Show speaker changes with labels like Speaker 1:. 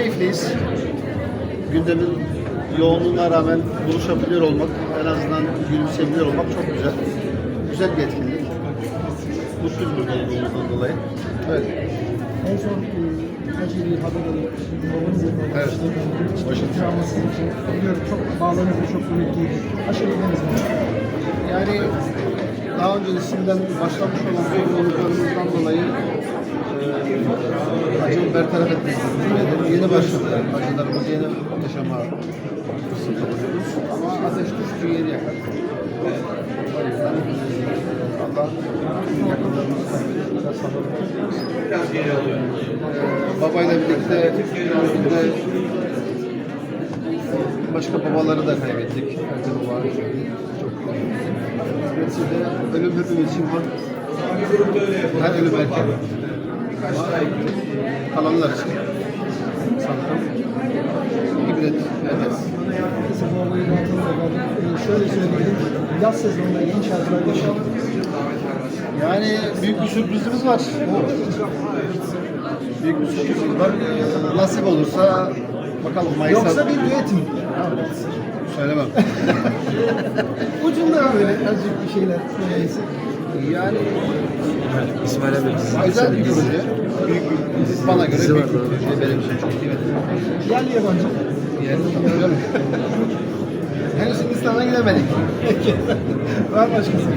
Speaker 1: keyifliyiz. Gündemin yoğunluğuna rağmen buluşabiliyor olmak, en azından gülümseyebiliyor olmak çok güzel. Güzel bir etkinlik. Mutluyuz burada olduğumuzdan dolayı. Evet.
Speaker 2: En son e, acı bir haber alıp babanız vefat
Speaker 1: Evet.
Speaker 2: Travması için. Biliyorum çok bağlarınız çok kuvvetliydi. Mi?
Speaker 1: Yani daha öncesinden başlamış olan sorumluluklarımızdan dolayı e, bertaraf etmek istedim. Yeni başladı. Acılarımızı yeni yaşama buluyoruz. Ama ateş düştüğü yeri yakar. Allah yakınlarımızı kaybettiğinde sabır versin. E, babayla birlikte başka babaları da kaybettik. Ertem baba çok ölüm hepimiz için var. Her ölüm erken. Ama kalanlar için sanırım ibret eder.
Speaker 2: Neyse bu olayı rahatlıkla verdik. E, şöyle söyleyeyim. Yaz sezonunda yeni şarkılar yaşadık.
Speaker 1: Yani büyük bir sürprizimiz var. Büyük bir sürprizimiz var. Ee, nasip olursa bakalım Mayıs'a...
Speaker 2: Yoksa bir düet mi?
Speaker 1: Söylemem.
Speaker 2: Ucunda böyle azıcık bir şeyler söyleyesi.
Speaker 1: Yani
Speaker 3: İsmail abi.
Speaker 1: güzel bir proje. Büyük bir, bana göre büyük bir proje. Benim için çok kıymetli bir proje.
Speaker 2: Yerli yabancı.
Speaker 1: Yani tabii Henüz Hindistan'a gidemedik.
Speaker 2: Var başkası.